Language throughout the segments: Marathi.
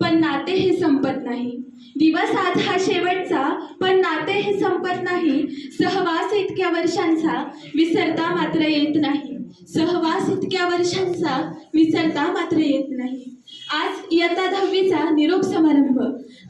पण नाते हे संपत नाही. दिवस आज हा शेवटचा पण नाते हे संपत नाही. सहवास इतक्या वर्षांचा विसरता मात्र येत नाही. सहवास इतक्या वर्षांचा विसरता मात्र येत नाही. आज इयत्ता दहावीचा निरोप समारंभ.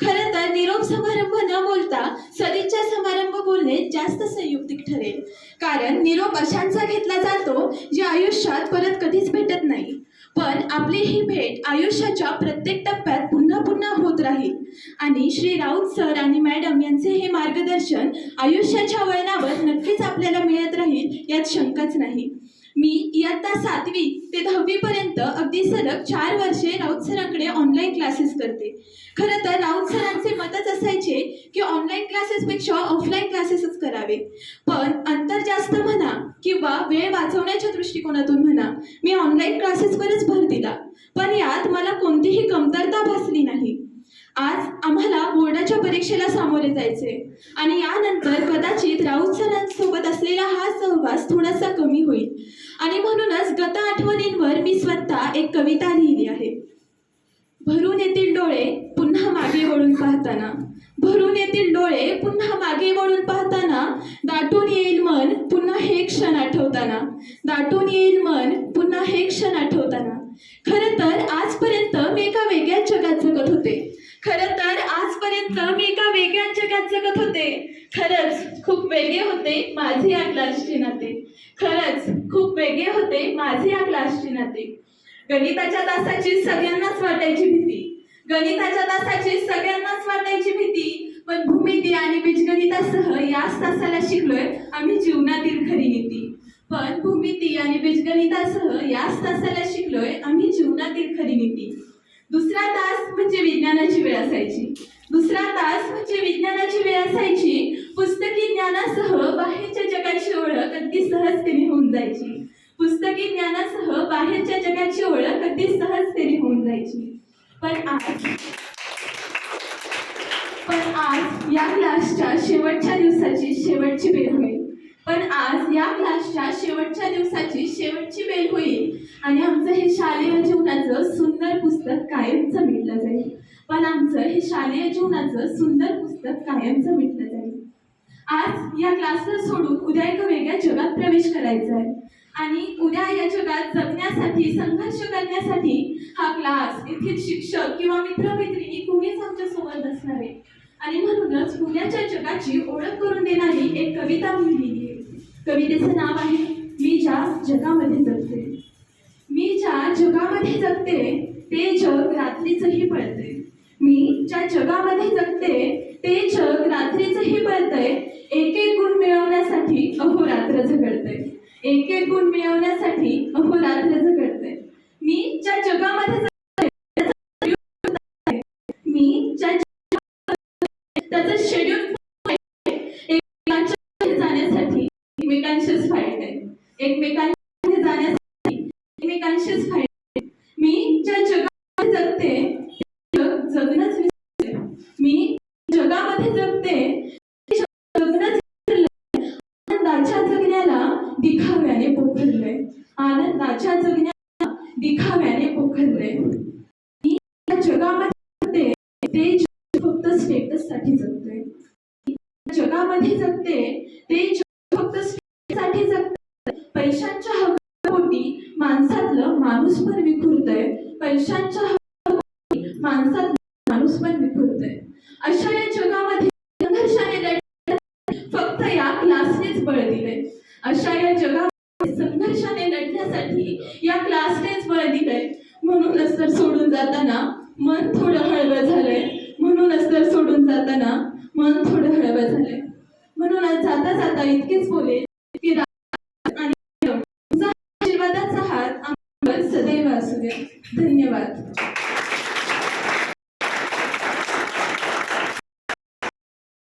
खरं तर निरोप समारंभ न बोलता सदिच्छा समारंभ बोलणे जास्त संयुक्तिक ठरेल. कारण निरोप अशांचा घेतला जातो जे आयुष्यात परत कधीच भेटत नाही. पण आपली ही भेट आयुष्याच्या प्रत्येक टप्प्यात पुन्हा पुन्हा होत राहील. आणि श्री राऊत सर आणि मॅडम यांचे हे मार्गदर्शन आयुष्याच्या वळणावर नक्कीच आपल्याला मिळत राहील यात शंकाच नाही. मी इयत्ता सातवी ते दहावीपर्यंत अगदी सलग चार वर्षे राऊत सरांकडे ऑनलाईन क्लासेस करते. खरं तर राऊत सरांचे मतच असायचे की ऑनलाईन क्लासेसपेक्षा ऑफलाईन क्लासेसच करावे. पण किंवा वेळ वाचवण्याच्या दृष्टिकोनातून म्हणा मी ऑनलाईन क्लासेसवरच भर दिला पण यात मला कोणतीही कमतरता भासली नाही. आज आम्हाला बोर्डाच्या परीक्षेला सामोरे जायचे आणि यानंतर कदाचित राऊत सरांसोबत असलेला हा सहवास थोडासा कमी होईल. आणि म्हणूनच गत आठवणींवर मी स्वतः एक कविता लिहिली आहे. भरून येतील डोळे पुन्हा मागे वळून पाहताना भरून येतील डोळे पुन्हा मागे वळून पाहताना दाटून येईल मन पुन्हा हे क्षण आठवताना. दाटून येईल मन पुन्हा हे क्षण आठवताना. खरं तर आजपर्यंत मी एका वेगळ्याच जगात जगत होते. खरं तर आजपर्यंत मी एका वेगळ्याच जगात जगत होते. खरंच खूप वेगळे होते माझे या क्लासचे नाते. खरंच खूप वेगळे होते माझे या क्लासचे नाते. गणिताच्या तासाची सगळ्यांनाच वाटायची भीती. गणिताच्या तासाची सगळ्यांनाच वाटायची भीती पण भूमिती आणि बीजगणितासह याच तासाला शिकलोय आम्ही जीवनातील खरी नीती. पण भूमिती आणि बीजगणितासह याच तासाला शिकलोय आम्ही जीवनातील खरी नीती. दुसरा तास म्हणजे विज्ञानाची वेळ असायची. दुसरा तास म्हणजे विज्ञानाची वेळ असायची पुस्तकी ज्ञानासह बाहेरच्या जगाची ओळख अगदी सहजतेने होऊन जायची. पुस्तकी ज्ञानासह बाहेरच्या जगाची ओळख अगदी सहजतेने होऊन जायची. पण आज पण आज या क्लासच्या शेवटच्या दिवसाची शेवटची वेळ होईल. पण आज या क्लासच्या शेवटच्या दिवसाची शेवटची वेळ होईल. आणि आमचं हे शालेय जीवनाचं सुंदर पुस्तक कायमचं मिटलं जाईल. पण आमचं हे शालेय जीवनाचं सुंदर पुस्तक कायमचं मिटलं जाईल. आज या क्लासला सोडून उद्या एका वेगळ्या जगात प्रवेश करायचा आहे. आणि उद्या या जगात जगण्यासाठी संघर्ष करण्यासाठी हा क्लास येथील शिक्षक किंवा मित्रमैत्रिणी कुणीच आमच्यासोबत नसणार आणि म्हणूनच उद्याच्या जगाची ओळख करून देणारी एक कविता मी लिहिली आहे कवितेचं नाव आहे मी ज्या जगामध्ये जगते मी ज्या जगामध्ये जगते ते जग रात्रीचंही पळते मी ज्या जगामध्ये जगते ते जग रात्रीचंही पळतंय. एक एक गुण मिळवण्यासाठी अहोरात्र झगडतंय. एक एक गुण मिळवण्यासाठी अहोरात्र झगडते मी ज्या जगामध्ये त्याचा मी ज्या त्याचं शेड्यूल एकमेकांच्या जाण्यासाठी एकमेकांशीच फाईट आहे. एकमेकांमध्ये जाण्यासाठी एकमेकांशीच फाईट आहे मी ज्या जगामध्ये जगते ते जग जगणंच विसरले मी जगामध्ये जगते ते जग जगणंच विसरले आनंदाच्या जगण्याला दिखाव्याने पोखरलंय आनंदाच्या जगण्या दिखाव्याने पोखरले जगामध्ये ते फक्त स्टेटससाठी जगतोय. जगामध्ये जगते ते फक्त साठी जगते पैशांच्या हक्कापोटी माणसातलं माणूस पण विखुरतंय. पैशांच्या हक्कापोटी माणसातलं माणूस पण विखुरतंय. अशा या जगामध्ये संघर्षाने फक्त या क्लासनेच बळ दिले अशा या जगामध्ये संघर्षाने करण्यासाठी या क्लास टेन्स बळ दिलंय. म्हणूनच तर सोडून जाताना मन थोडं हळवं झालंय. म्हणूनच तर सोडून जाताना मन थोडं हळवं झालंय. म्हणूनच जाता जाता इतकेच बोले.